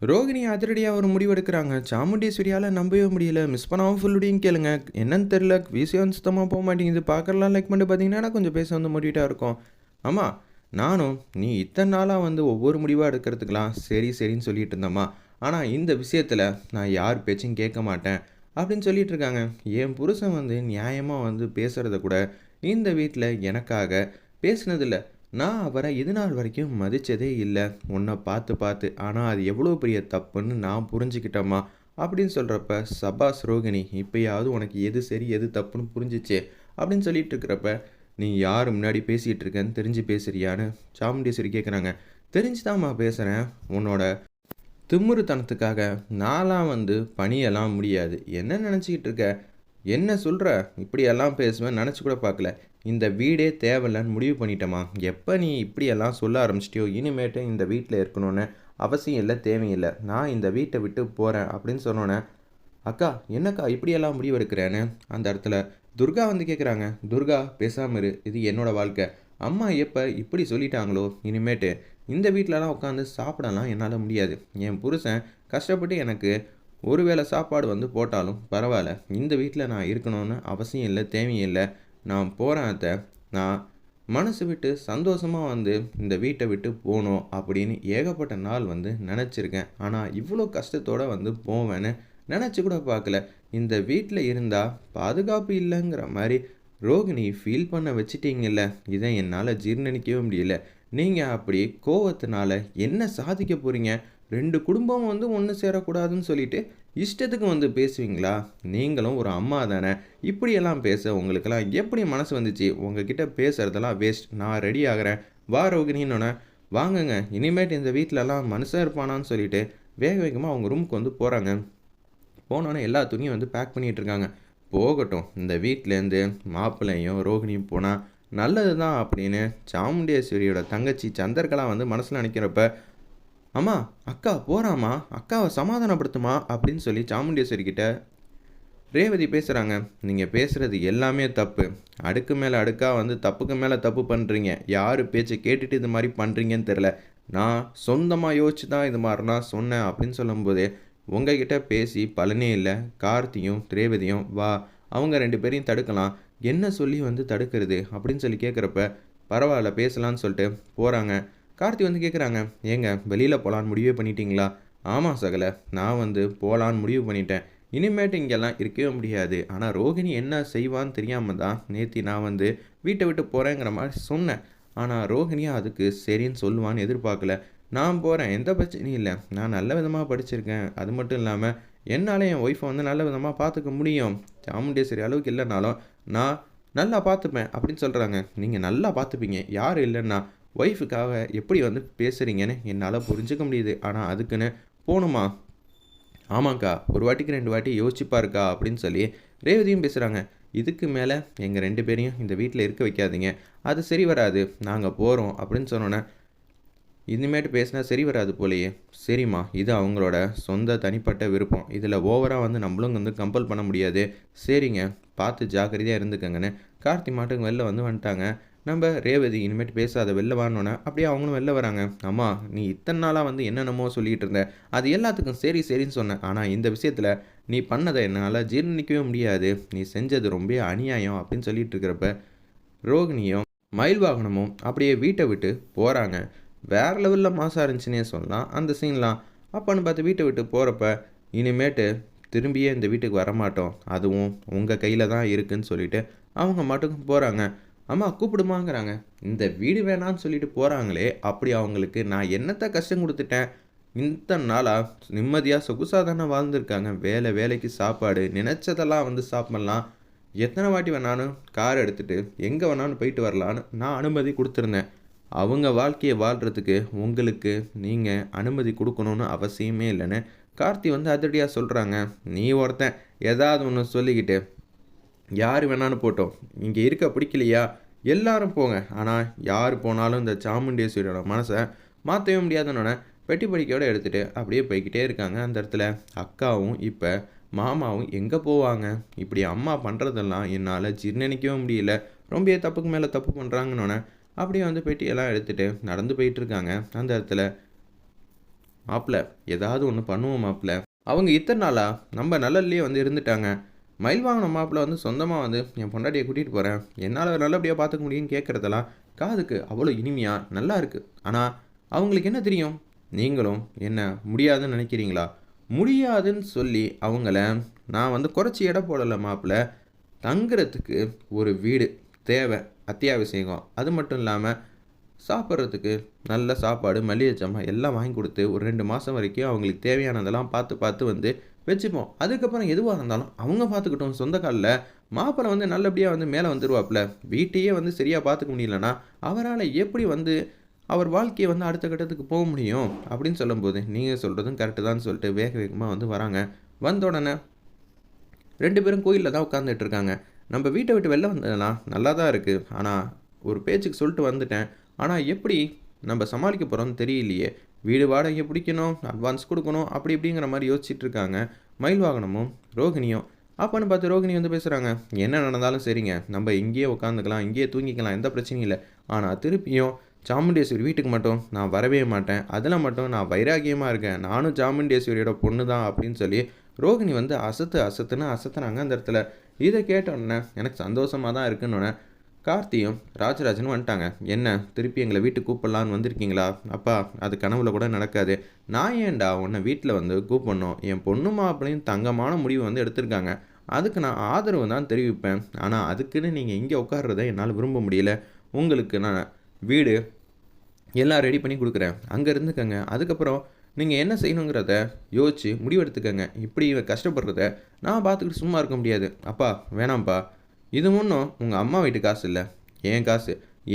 ரோகிணி அதிரடியாக ஒரு முடிவு எடுக்கிறாங்க சாமுண்டீஸ்வரியால் நம்பவே முடியல. மிஸ் பண்ணாமல் ஃபுல்லுடையும் கேளுங்க. என்னன்னு தெரில விஷயம் சுத்தமாக போக மாட்டேங்குது. பார்க்கறலாம் லைக் பண்ணிட்டு பார்த்தீங்கன்னா கொஞ்சம் பேச வந்து மோட்டிவேட்டாக இருக்கும். ஆமாம் நானும் நீ இத்தனை நாளாக வந்து ஒவ்வொரு முடிவாக எடுக்கிறதுக்கெலாம் சரி சரின்னு சொல்லிட்டு இருந்தம்மா. ஆனால் இந்த விஷயத்தில் நான் யார் பேச்சும் கேட்க மாட்டேன் அப்படின்னு சொல்லிட்டு இருக்காங்க. என் புருஷன் வந்து நியாயமாக வந்து பேசுகிறத கூட இந்த வீட்டில் எனக்காக பேசுனதில்ல. நான் அவரை இது நாள் வரைக்கும் மதித்ததே இல்லை. உன்னை பார்த்து பார்த்து ஆனால் அது எவ்வளோ பெரிய தப்புன்னு நான் புரிஞ்சுக்கிட்டேம்மா அப்படின்னு சொல்கிறப்ப சபாஸ் ரோகிணி இப்போயாவது உனக்கு எது சரி எது தப்புன்னு புரிஞ்சிச்சே? அப்படின்னு சொல்லிட்டு இருக்கிறப்ப நீ யார் முன்னாடி பேசிகிட்டு இருக்கேன்னு தெரிஞ்சு பேசுறியான்னு சாமுண்டீஸ்வரி கேட்குறாங்க தெரிஞ்சுதாம்மா பேசுகிறேன் உன்னோட திம்முறுத்தனத்துக்காக நான்லாம் வந்து பணியெல்லாம் முடியாது. என்ன நினச்சிக்கிட்டு இருக்க? என்ன சொல்கிற இப்படியெல்லாம் பேசுவேன் நினச்சி கூட பார்க்கல. இந்த வீடே தேவையில்லன்னு முடிவு பண்ணிட்டேம்மா எப்போ நீ இப்படியெல்லாம் சொல்ல ஆரம்பிச்சிட்டியோ? இனிமேட்டு இந்த வீட்டில் இருக்கணும்னு அவசியம் இல்லை தேவையில்லை. நான் இந்த வீட்டை விட்டு போகிறேன் அப்படின்னு சொன்னோன்னே அக்கா என்னக்கா இப்படியெல்லாம் முடிவு எடுக்கிறேன்னு? அந்த இடத்துல துர்கா வந்து கேட்குறாங்க துர்கா பேசாமல் இரு. இது என்னோட வாழ்க்கை. அம்மா எப்போ இப்படி சொல்லிட்டாங்களோ இனிமேட்டு இந்த வீட்டிலலாம் உட்காந்து சாப்பிடலாம் என்னால் முடியாது. என் புருஷன் கஷ்டப்பட்டு எனக்கு ஒருவேளை சாப்பாடு வந்து போட்டாலும் பரவாயில்ல. இந்த வீட்டில் நான் இருக்கணும்னு அவசியம் இல்லை தேவையில்லை நான் போகிறேன் அத்தை. நான் மனசு விட்டு சந்தோஷமாக வந்து இந்த வீட்டை விட்டு போகணும் அப்படின்னு ஏகப்பட்ட நாள் வந்து நினச்சிருக்கேன். ஆனால் இவ்வளோ கஷ்டத்தோடு வந்து போவேன்னு நினச்சி கூட பார்க்கல. இந்த வீட்டில் இருந்தால் பாதுகாப்பு இல்லைங்கிற மாதிரி ரோகிணி ஃபீல் பண்ண வச்சிட்டீங்கல்ல. இதை என்னால் ஜீர்ணிக்கவே முடியல. நீங்கள் அப்படி கோவத்தினால என்ன சாதிக்க போகிறீங்க ரெண்டு குடும்பம் வந்து ஒன்று சேரக்கூடாதுன்னு சொல்லிட்டு இஷ்டத்துக்கு வந்து பேசுவீங்களா? நீங்களும் ஒரு அம்மா தானே. இப்படியெல்லாம் பேச உங்களுக்கெல்லாம் எப்படி மனசு வந்துச்சு? உங்ககிட்ட பேசுகிறதெல்லாம் வேஸ்ட் நான் ரெடி ஆகிறேன். வா ரோகிணின்னொன்னே வாங்குங்க. இனிமேட்டு இந்த வீட்டிலலாம் மனுஷன் இருப்பானான்னு சொல்லிட்டு வேக வேகமாக அவங்க ரூமுக்கு வந்து போகிறாங்க போனோன்னே எல்லா துணியும் வந்து பேக் பண்ணிகிட்டு இருக்காங்க. போகட்டும். இந்த வீட்டிலேருந்து மாப்பிள்ளையும் ரோகிணியும் போனால் நல்லது தான் அப்படின்னு சாமுண்டேஸ்வரியோட தங்கச்சி சந்திரகலா வந்து மனசில் நினைக்கிறப்ப அம்மா அக்கா போகிறாம்மா அக்காவை சமாதானப்படுத்துமா அப்படின்னு சொல்லி சாமுண்டேஸ்வரிக்கிட்ட ரேவதி பேசுகிறாங்க நீங்கள் பேசுகிறது எல்லாமே தப்பு. அடுக்கு மேலே அடுக்காக வந்து தப்புக்கு மேலே தப்பு பண்ணுறீங்க யார் பேச்சை கேட்டுட்டு இது மாதிரி பண்ணுறீங்கன்னு தெரில நான் சொந்தமாக யோசிச்சு தான் இது மாதிரினா சொன்னேன் அப்படின்னு சொல்லும்போதே உங்ககிட்ட பேசி பலனே இல்லை. கார்த்தியும் ரேவதியும் வா அவங்க ரெண்டு பேரையும் தடுக்கலாம். என்ன சொல்லி வந்து தடுக்கிறது அப்படின்னு சொல்லி கேட்குறப்ப பரவாயில்ல பேசலான்னு சொல்லிட்டு போகிறாங்க கார்த்தி வந்து கேட்குறாங்க ஏங்க வெளியில் போகலான்னு முடிவே பண்ணிட்டீங்களா? ஆமாம் சகல நான் வந்து போகலான்னு முடிவு பண்ணிட்டேன். இனிமேட்டு இங்கெல்லாம் இருக்கவே முடியாது. ஆனால் ரோகிணி என்ன செய்வான்னு தெரியாமல் தான் நேத்தி நான் வந்து வீட்டை விட்டு போகிறேங்கிற மாதிரி சொன்னேன். ஆனால் ரோகிணியாக அதுக்கு சரின்னு சொல்லுவான்னு எதிர்பார்க்கல. நான் போகிறேன் எந்த பிரச்சனையும் இல்லை. நான் நல்ல விதமாக படிச்சிருக்கேன். அது மட்டும் இல்லாமல் என்னால் என் ஒய்ஃபை வந்து நல்ல விதமாக பார்த்துக்க முடியும். சாமுண்டேஸ்வரி அளவுக்கு இல்லைனாலும் நான் நல்லா பார்த்துப்பேன் அப்படின்னு சொல்கிறாங்க நீங்கள் நல்லா பார்த்துப்பீங்க யார் இல்லைன்னா ஒய்ஃபுக்காக எப்படி வந்து பேசுகிறீங்கன்னு என்னால் புரிஞ்சுக்க முடியுது. ஆனால் அதுக்குன்னு போகணுமா ஆமாங்க்கா ஒரு வாட்டிக்கு ரெண்டு வாட்டி யோசிச்சுப்பாருக்கா அப்படின்னு சொல்லி ரேவதியும் பேசுகிறாங்க இதுக்கு மேலே எங்கள் ரெண்டு பேரையும் இந்த வீட்டில் இருக்க வைக்காதீங்க. அது சரி வராது. நாங்கள் போகிறோம் அப்படின்னு சொன்னோன்னே இனிமேட்டு பேசினா சரி வராது போலையே. சரிம்மா இது அவங்களோட சொந்த தனிப்பட்ட விருப்பம். இதில் ஓவராக வந்து நம்மளும் வந்து கம்பல் பண்ண முடியாது. சரிங்க பார்த்து ஜாக்கிரதையாக இருந்துக்கங்கன்னு கார்த்தி மாட்டுக்கு வெளில வந்து வந்துட்டாங்க. நம்ம ரேவதி இனிமேட்டு பேசாத வெளில வானோன்னே அப்படியே அவங்களும் வெளில வராங்க. அம்மா நீ இத்தனை நாளாக வந்து என்னென்னமோ சொல்லிகிட்டு இருந்த. அது எல்லாத்துக்கும் சரி சரின்னு சொன்னேன். ஆனால் இந்த விஷயத்தில் நீ பண்ணதை என்னால் ஜீர்ணிக்கவே முடியாது. நீ செஞ்சது ரொம்ப அநியாயம் அப்படின்னு சொல்லிட்டு இருக்கிறப்ப ரோகிணியும் மயில் வாகனமும் அப்படியே வீட்டை விட்டு போகிறாங்க வேறு லெவலில் மாசாக இருந்துச்சுன்னே சொல்லலாம். அந்த சீன்லாம் அப்போன்னு பார்த்து வீட்டை விட்டு போகிறப்ப இனிமேட்டு திரும்பியே இந்த வீட்டுக்கு வரமாட்டோம். அதுவும் உங்கள் கையில் தான் இருக்குன்னு சொல்லிட்டு அவங்க மட்டுக்கும் போகிறாங்க அம்மா கூப்பிடுமாங்கிறாங்க. இந்த வீடு வேணான்னு சொல்லிட்டு போகிறாங்களே அப்படி அவங்களுக்கு நான் என்னத்தை கஷ்டம் கொடுத்துட்டேன்? இத்தனை நாளாக நிம்மதியாக சொகுசாக தானே வாழ்ந்துருக்காங்க. வேலை வேலைக்கு சாப்பாடு நினச்சதெல்லாம் வந்து சாப்பிட்லாம். எத்தனை வாட்டி வேணாலும் கார் எடுத்துகிட்டு எங்கே வேணாலும் போயிட்டு வரலான்னு நான் அனுமதி கொடுத்துருந்தேன். அவங்க வாழ்க்கையை வாழ்கிறதுக்கு உங்களுக்கு நீங்கள் அனுமதி கொடுக்கணுன்னு அவசியமே இல்லைன்னு கார்த்தி வந்து அதிரடியாக சொல்கிறாங்க நீ ஒருத்தன் ஏதாவது ஒன்று சொல்லிக்கிட்டு யார் வேணாலும் போட்டோம். இங்கே இருக்க பிடிக்கலையா? எல்லாரும் போங்க. ஆனால் யார் போனாலும் இந்த சாமுண்டேஸ்வரியோட மனசை மாற்றவே முடியாதுன்னொன்னே பெட்டி படிக்கையோடு எடுத்துகிட்டு அப்படியே போய்கிட்டே இருக்காங்க அந்த இடத்துல. அக்காவும் இப்போ மாமாவும் எங்கே போவாங்க? இப்படி அம்மா பண்ணுறதெல்லாம் என்னால் ஜீர்ணிக்கவே முடியல. ரொம்ப தப்புக்கு மேலே தப்பு பண்ணுறாங்கன்னொன்னே அப்படியே வந்து பெட்டியெல்லாம் எடுத்துகிட்டு நடந்து போயிட்டுருக்காங்க அந்த இடத்துல. மாப்பிள்ள ஏதாவது ஒன்று பண்ணுவோம் மாப்பிள்ள அவங்க இத்தனை நாளாக நம்ம நல்லதுலேயே வந்து இருந்துட்டாங்க. மயில் வாங்கின மாப்பிள்ள வந்து சொந்தமாக வந்து என் பொண்டாட்டியை கூட்டிகிட்டு போகிறேன் என்னால் நல்லபடியாக பார்த்துக்க முடியும்னு கேட்குறதெல்லாம் காதுக்கு அவ்வளோ இனிமையாக நல்லா இருக்குது ஆனால் அவங்களுக்கு என்ன தெரியும்? நீங்களும் என்ன முடியாதுன்னு நினைக்கிறீங்களா? முடியாதுன்னு சொல்லி அவங்கள நான் வந்து குறைச்சி எடை போடலை மாப்பிள்ள. தங்குறதுக்கு ஒரு வீடு தேவை அத்தியாவசியம் அது மட்டும் இல்லாமல் சாப்பிட்றதுக்கு நல்ல சாப்பாடு மளிகை ஜாமான் எல்லாம் வாங்கி கொடுத்து ஒரு ரெண்டு மாதம் வரைக்கும் அவங்களுக்கு தேவையானதெல்லாம் பார்த்து பார்த்து வந்து வச்சுப்போம். அதுக்கப்புறம் எதுவாக இருந்தாலும் அவங்க பார்த்துக்கிட்டோம். சொந்த காலில் மாப்பிள்ளை வந்து நல்லபடியாக வந்து மேலே வந்துடுவாப்புல வீட்டையே வந்து சரியாக பார்த்துக்க முடியலன்னா அவரால் எப்படி வந்து அவர் வாழ்க்கையை வந்து அடுத்த கட்டத்துக்கு போக முடியும் அப்படின்னு சொல்லும்போது நீங்கள் சொல்கிறதும் கரெக்டு தான் சொல்லிட்டு வேக வேகமாக வந்து வராங்க. வந்த உடனே ரெண்டு பேரும் கோயிலில் தான் உட்காந்துட்டு இருக்காங்க. நம்ம வீட்டை விட்டு வெளில வந்ததெல்லாம் நல்லா தான் இருக்குது ஆனால் ஒரு பேச்சுக்கு சொல்லிட்டு வந்துட்டேன். ஆனால் எப்படி நம்ம சமாளிக்க போகிறோம்னு தெரியலையே. வீடு வாடகை பிடிக்கணும் அட்வான்ஸ் கொடுக்கணும் அப்படி இப்படிங்கிற மாதிரி யோசிச்சுட்டு இருக்காங்க. மயில் வாகனமும் ரோகிணியும். அப்போன்னு பார்த்து ரோகிணி வந்து பேசுகிறாங்க என்ன நடந்தாலும் சரிங்க. நம்ம இங்கேயே உட்காந்துக்கலாம் இங்கேயே தூங்கிக்கலாம் எந்த பிரச்சனையும் இல்லை. ஆனால் திருப்பியும் சாமுண்டேஸ்வரி வீட்டுக்கு மட்டும் நான் வரவே மாட்டேன். அதில் மட்டும் நான் வைராகியமாக இருக்கேன். நானும் சாமுண்டேஸ்வரியோட பொண்ணு தான் அப்படின்னு சொல்லி ரோகிணி வந்து அசத்து அசத்துன்னு அசத்துனாங்க அந்த இடத்துல. இதை கேட்டோன்னே எனக்கு சந்தோஷமாக தான் இருக்குன்னு கார்த்தியும் ராஜராஜனும் வந்துட்டாங்க. என்ன திருப்பி எங்களை வீட்டுக்கு கூப்பிடலான்னு வந்திருக்கீங்களா? அப்பா அது கனவுல கூட நடக்காது. நான் ஏன்டா உன்னை வீட்டில் வந்து கூப்பிடணும்? என் பொண்ணு மாப்பிள்ளையும் தங்கமான முடிவு வந்து எடுத்திருக்காங்க. அதுக்கு நான் ஆதரவு தான் தெரிவிப்பேன். ஆனால் அதுக்குன்னு நீங்கள் இங்கே உட்கார்றத என்னால் விரும்ப முடியல. உங்களுக்கு நான் வீடு எல்லாம் ரெடி பண்ணி கொடுக்குறேன். அங்கே இருந்துக்கங்க. அதுக்கப்புறம் நீங்கள் என்ன செய்யணுங்கிறத யோசித்து முடிவெடுத்துக்கங்க. இப்படி கஷ்டப்படுறத நான் பார்த்துக்கிட்டு சும்மா இருக்க முடியாது. அப்பா வேணாம்ப்பா. இது முன்னும் உங்கள் அம்மா வீட்டு காசு இல்லை. என் காசு?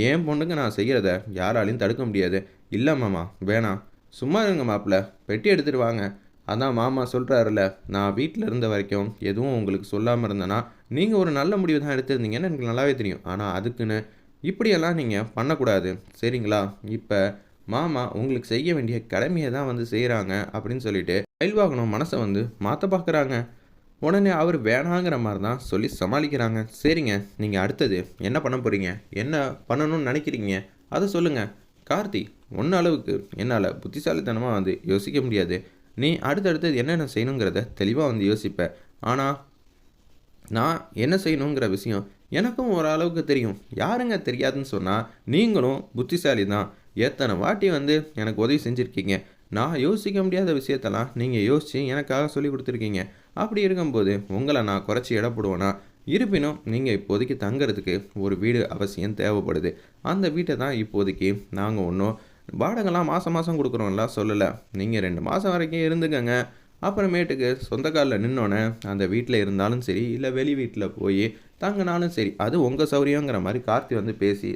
என் பொண்ணுக்கு நான் செய்கிறத யாராலையும் தடுக்க முடியாது. இல்லை மாமா வேணாம் சும்மா இருங்க மாப்பிள்ள பெட்டி எடுத்துகிட்டு வாங்க. அதான் மாமா சொல்கிறாருல நான் வீட்டில் இருந்த வரைக்கும் எதுவும் உங்களுக்கு சொல்லாமல் இருந்தேன்னா நீங்கள் ஒரு நல்ல முடிவு தான் எடுத்திருந்தீங்கன்னு எனக்கு நல்லாவே தெரியும். ஆனால் அதுக்குன்னு இப்படியெல்லாம் நீங்கள் பண்ணக்கூடாது. சரிங்களா? இப்போ மாமா உங்களுக்கு செய்ய வேண்டிய கடமையை தான் வந்து செய்கிறாங்க அப்படின்னு சொல்லிட்டு ரயில் வாகனம் மனசை வந்து மாற்ற பார்க்குறாங்க உடனே அவர் வேணாங்கிற மாதிரி தான் சொல்லி சமாளிக்கிறாங்க. சரிங்க நீங்கள் அடுத்தது என்ன பண்ண போகிறீங்க என்ன பண்ணணும்னு நினைக்கிறீங்க? அதை சொல்லுங்கள் கார்த்தி ஒன்ன அளவுக்கு என்னால் புத்திசாலித்தனமாக வந்து யோசிக்க முடியாது. நீ அடுத்தடுத்தது என்னென்ன செய்யணுங்கிறத தெளிவாக வந்து யோசிப்ப. ஆனால் நான் என்ன செய்யணுங்கிற விஷயம் எனக்கும் ஓரளவுக்கு தெரியும். யாருங்க தெரியாதுன்னு சொன்னால் நீங்களும் புத்திசாலி தான் எத்தனை வாட்டி வந்து எனக்கு உதவி செஞ்சுருக்கீங்க? நான் யோசிக்க முடியாத விஷயத்தெல்லாம் நீங்கள் யோசித்து எனக்காக சொல்லி கொடுத்துருக்கீங்க. அப்படி இருக்கும்போது உங்களை நான் குறைச்சி இடப்படுவேனா? இருப்பினும் நீங்கள் இப்போதைக்கு தங்குறதுக்கு ஒரு வீடு அவசியம் தேவைப்படுது. அந்த வீட்டை தான் இப்போதைக்கு நாங்கள் ஒன்றும் வாடகைலாம் மாதம் மாதம் கொடுக்குறோம்லாம் சொல்லலை. நீங்கள் ரெண்டு மாதம் வரைக்கும் இருந்துக்கங்க. அப்புறமேட்டுக்கு சொந்த காலில் நின்னோன்னே அந்த வீட்டில் இருந்தாலும் சரி இல்லை வெளி வீட்டில் போய் தங்கினாலும் சரி அது உங்கள் சௌரியங்கிற மாதிரி கார்த்தி வந்து பேசி